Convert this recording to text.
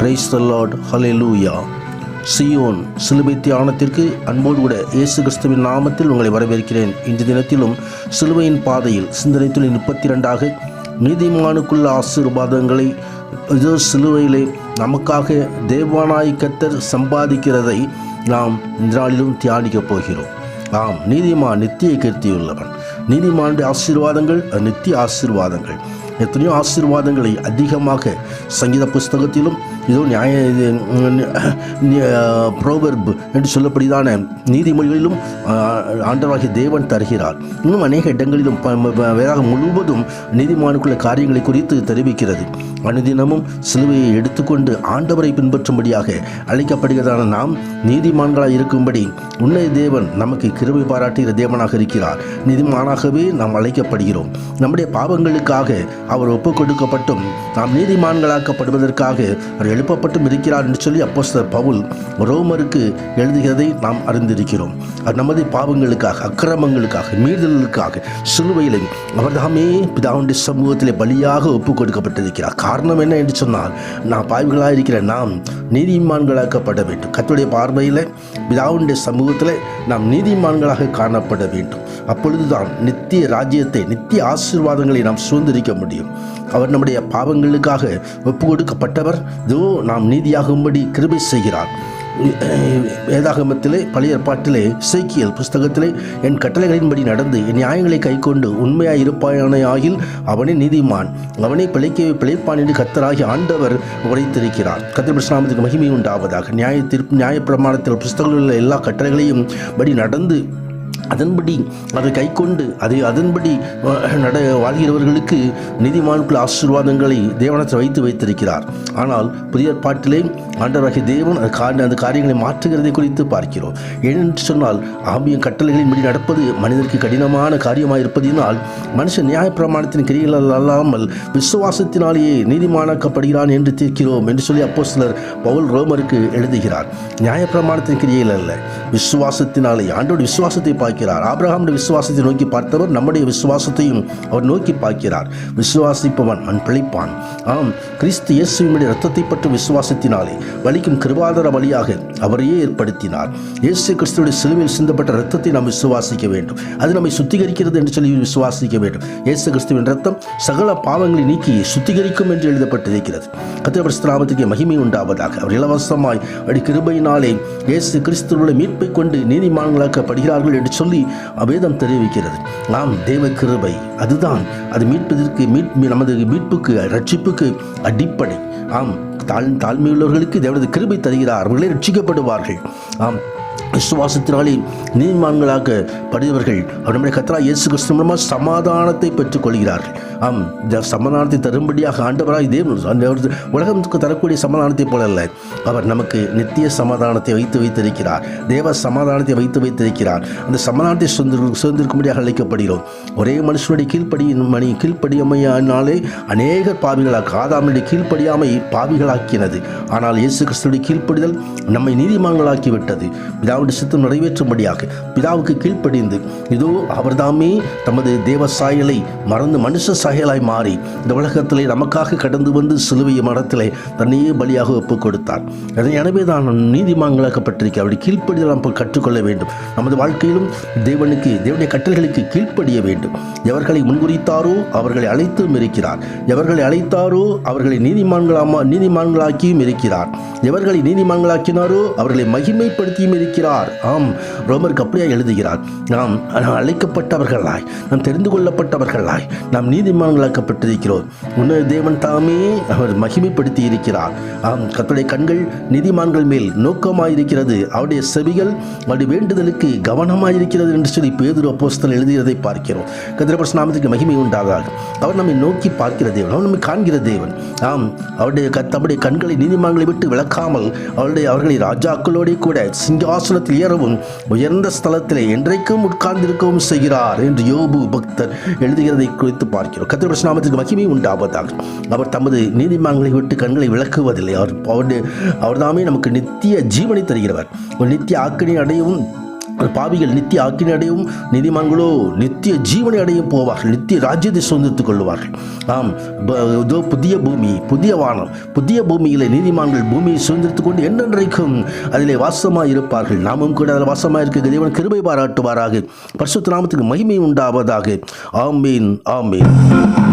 Praise the lord hallelujah Zion சிலுவை தியானத்திற்கு அன்போடு கூட இயேசு கிறிஸ்துவின் நாமத்தில் உங்களை வரவேற்கிறேன். இன்று தினத்திலும் சிலுவையின் பாதையில் சிந்தனை முப்பத்தி ரெண்டாக நீதிமானுக்குள்ள ஆசீர்வாதங்களை இதோ சிலுவையிலே நமக்காக தேவானாய் கத்தர் சம்பாதிக்கிறதை நாம் இந்த நாளிலும் தியானிக்கப் போகிறோம். ஆம் நீதிமான் நித்திய கீர்த்தியுள்ளவன். நீதிமானுடைய ஆசீர்வாதங்கள் நித்திய ஆசீர்வாதங்கள். எத்தனையோ ஆசீர்வாதங்களை அதிகமாக சங்கீத புஸ்தகத்திலும் இதோ நியாய ப்ரோவர்ப் என்று சொல்லப்படிதான நீதிமொழிகளிலும் ஆஹ், ஆண்டவராகிய தேவன் தருகிறார். இன்னும் அநேக இடங்களிலும் ப- வேதாகம் முழுவதும் நீதிமானுக்குள்ள காரியங்களை குறித்து தெரிவிக்கிறது. அனுதினமும் சிலுவையை எடுத்துக்கொண்டு ஆண்டவரை பின்பற்றும்படியாக அழைக்கப்படுகிறதான நாம் நீதிமான்களாக இருக்கும்படி உன்னை தேவன் நமக்கு கிருபை பாராட்டுகிற தேவனாக இருக்கிறார். நீதிமானாகவே நாம் அழைக்கப்படுகிறோம். நம்முடைய பாவங்களுக்காக அவர் ஒப்புக் கொடுக்கப்பட்டும் நாம் நீதிமான்களாக்கப்படுவதற்காக அவர் எழுப்பப்பட்டும் இருக்கிறார் என்று சொல்லி அப்போஸ்தலர் பவுல் ரோமருக்கு எழுதுகிறதை நாம் அறிந்திருக்கிறோம். அது நமது பாவங்களுக்காக அக்கிரமங்களுக்காக மீறுதல்களுக்காக சிலுவையிலும் அவர்தாமே பிதாவுடைய சமூகத்திலே பலியாக ஒப்புக் கொடுக்கப்பட்டிருக்கிறார் காரணம் என்ன என்று சொன்னால் நான் பாய்வுகளாக இருக்கிற நாம் நீதிமான்களாக்கப்பட வேண்டும். கத்துடைய பார்வையில் பிதாவுடைய சமூகத்தில் நாம் நீதிமான்களாக காணப்பட வேண்டும். அப்பொழுதுதான் நித்திய ராஜ்யத்தை நித்திய ஆசீர்வாதங்களை நாம் சுதந்திரிக்க முடியும். அவர் நம்முடைய பாவங்களுக்காக ஒப்பு கொடுக்கப்பட்டவர் இதோ நாம் நீதியாகும்படி கிருபை செய்கிறார். வேதாகமத்திலே பழைய ஏற்பாட்டிலே இசைக்கியல் புஸ்தகத்திலே என் கட்டளைகளின்படி நடந்து என் நியாயங்களை கைக்கொண்டு உண்மையாய் இருப்பாயான ஆகில் அவனே நீதிமான். அவனை பிழைக்க பிழைப்பான் என்று கத்தராகி ஆண்டவர் உரைத்திருக்கிறார். கத்திர பிரஸ்நாமத்துக்கு மகிமை உண்டாவதாக. நியாய தீர்ப்பு நியாயப்பிரமாணத்தில் புஸ்தகங்களில் உள்ள எல்லா கட்டளைகளையும் படி நடந்து அதன்படி அதை கைக்கொண்டு அதை அதன்படி நட வாழ்கிறவர்களுக்கு நீதிமான்கள் ஆசீர்வாதங்களை தேவனத்தில் வைத்து வைத்திருக்கிறார். ஆனால் புதிய பாட்டிலே ஆண்டவராகிய தேவன் அந்த அந்த காரியங்களை மாற்றுகிறதை குறித்து பார்க்கிறோம். ஏனென்று சொன்னால் ஆபியம் கட்டளைகளின் படி நடப்பது மனிதருக்கு கடினமான காரியமாக இருப்பதினால் மனுஷன் நியாயப்பிரமாணத்தின் கிரிகள் அல்லாமல் விசுவாசத்தினாலேயே நீதிமானாக்கப்படுகிறான் என்று தீர்க்கிறோம் என்று சொல்லி அப்போ சிலர் பவுல் ரோமருக்கு எழுதுகிறார். நியாயப்பிரமாணத்தின் கிரியைகள் அல்ல. விசுவாசத்தினாலே. ஆண்டோட விசுவாசத்தை பார்க்கிறார். ஆபிரகாமுடைய விசுவாசத்தை நோக்கி பார்த்தவர் நம்முடைய விசுவாசத்தையும் அவர் நோக்கி பார்க்கிறார். விசுவாசிப்பவன் அவன் பிழைப்பான். ஆம் கிறிஸ்து இயேசுவினுடைய ரத்தத்தை பற்றி விசுவாசத்தினாலே வலிக்கும் கிருபாதார வழியாக அவரையே ஏற்படுத்தினார். இயேசு கிறிஸ்துடைய சிலுவையில் சிந்தப்பட்ட ரத்தத்தை நாம் விசுவாசிக்க வேண்டும். அது நம்மை சுத்திகரிக்கிறது என்று சொல்லி விசுவாசிக்க வேண்டும். இயேசு கிறிஸ்துவின் ரத்தம் சகல பாவங்களை நீக்கி சுத்திகரிக்கும் என்று எழுதப்பட்டிருக்கிறது. கத்திரபிரஸ்தராமத்துக்கு மகிமை உண்டாவதாக. அவர் இலவசமாய் அடி கிருபையினாலே இயேசு கிறிஸ்துவோட மீட்பு கொண்டு நீதிமான்களாக்கப்படுகிறார்கள் என்று சொல்லி அவேதம் தெரிவிக்கிறது. நாம் தேவ கிருபை. அதுதான். அது மீட்பதற்கு மீட் நமது மீட்புக்கு ரட்சிப்புக்கு அடிப்படை. ஆம் தாழ் தாழ்மையுள்ளவர்களுக்கு தேவனது கிருபை தருகிறார். அவர்களே ரட்சிக்கப்படுவார்கள். ஆம். விசுவாசத்தினாலே நீதிமான்களாக படுகிறவர்கள் அவருடைய கத்தரா இயேசு கிறிஸ்து மூலமாக சமாதானத்தை பெற்றுக் கொள்கிறார்கள் ஆம் இந்த சமாதானத்தை தரும்படியாக ஆண்டவராய் தேவன் அந்த உலகத்துக்கு தரக்கூடிய சமாதானத்தை போல அல்ல. அவர் நமக்கு நித்திய சமாதானத்தை வைத்து வைத்திருக்கிறார். தேவ சமாதானத்தை வைத்து வைத்திருக்கிறார். அந்த சமாதானத்தை சுதந்திரம் சுதந்திருக்கும்படியாக அழைக்கப்படுகிறோம். ஒரே மனுஷனுடைய கீழ்ப்படியின் மணி கீழ்ப்படியமையானாலே அநேகர் பாவிகளாக ஆதாமனுடைய கீழ்ப்படியாமை பாவிகளாக்கினது. ஆனால் இயேசு கிறிஸ்துடைய கீழ்ப்படிதல் நம்மை நீதிமான்களாக்கி விட்டது பிதாவுடைய சித்தம் நிறைவேற்றும்படியாக பிதாவுக்கு கீழ்ப்படிந்து இதோ அவர்தாமே தமது தேவ சாயலை மறந்து மனுஷ சாயலாய் மாறி இந்த உலகத்திலே நமக்காக கடந்து வந்து சிலுவைய மரத்திலே தன்னையே பலியாக ஒப்புக் கொடுத்தார் அதை எனவே தான் நீதிமான்களாக்கப்பட்டிருக்க அவருடைய கீழ்ப்படிதல் நாம் கற்றுக்கொள்ள வேண்டும். நமது வாழ்க்கையிலும் தேவனுக்கு தேவனுடைய கட்டளைகளுக்கு கீழ்ப்படிய வேண்டும். எவர்களை முன்குறித்தாரோ அவர்களை அழைத்தும் இருக்கிறார். எவர்களை அழைத்தாரோ அவர்களை நீதிமான்களாமா நீதிமான்களாக்கியும் இருக்கிறார். எவர்களை நீதிமான்களாக்கினாரோ அவர்களை மகிமைப்படுத்தியும் இருக்கிறார். இருக்கிறார். ஆம் ரோமருக்கு அப்படியே எழுதுகிறார். நாம் நாம் அழைக்கப்பட்டவர்களாய் நாம் தெரிந்து கொள்ளப்பட்டவர்களாய் நாம் நீதிமான்களாக்கப்பட்டிருக்கிறோம். உன்ன தேவன் தாமே அவர் மகிமைப்படுத்தி இருக்கிறார். ஆம் கத்துடைய கண்கள் நீதிமான்கள் மேல் நோக்கமாயிருக்கிறது. அவருடைய செவிகள் அவருடைய வேண்டுதலுக்கு கவனமாயிருக்கிறது என்று சொல்லி பேதுரு அப்போஸ்தல் எழுதுகிறதை பார்க்கிறோம். கதிரபர்ஸ் நாமத்துக்கு மகிமை உண்டாதாக அவர் நம்மை நோக்கி பார்க்கிற தேவன் அவர் நம்மை காண்கிற தேவன். ஆம் அவருடைய கத் கண்களை நீதிமான்களை விட்டு விளக்காமல் அவருடைய அவர்களை ராஜாக்களோடே கூட சிங்கா சிங்காசனத்தில் ஏறவும் உயர்ந்த ஸ்தலத்திலே என்றைக்கும் உட்கார்ந்திருக்கவும் செய்கிறார் என்று யோபு பக்தர் எழுதுகிறதை குறித்து பார்க்கிறோம். கத்திரபர்ஸ் நாமத்திற்கு மகிமை உண்டாவதாக. அவர் தமது நீதிமான்களை விட்டு கண்களை விளக்குவதில்லை. அவர் அவருடைய அவர்தாமே நமக்கு நித்திய ஜீவனை தருகிறவர். ஒரு நித்திய ஆக்கினை அடையவும் பாவிகள் நித்திய ஆக்கினை அடையும் நீதிமான்களோ நித்திய ஜீவனை அடையும் போவார்கள். நித்திய ராஜ்யத்தை சுதந்திரத்துக் கொள்வார்கள் ஆம் இதோ புதிய பூமி புதிய வானம் புதிய பூமியிலே நீதிமான்கள் பூமியை சுதந்திரத்துக் கொண்டு என்னென்றைக்கும் அதிலே வாசமாக இருப்பார்கள் நாமும் கூட அதில் வாசமாக இருக்க தேவன் கிருபை பாராட்டுவாராக. பரிசுத்த நாமத்துக்கு மகிமை உண்டாவதாக. ஆமீன் ஆமீன்.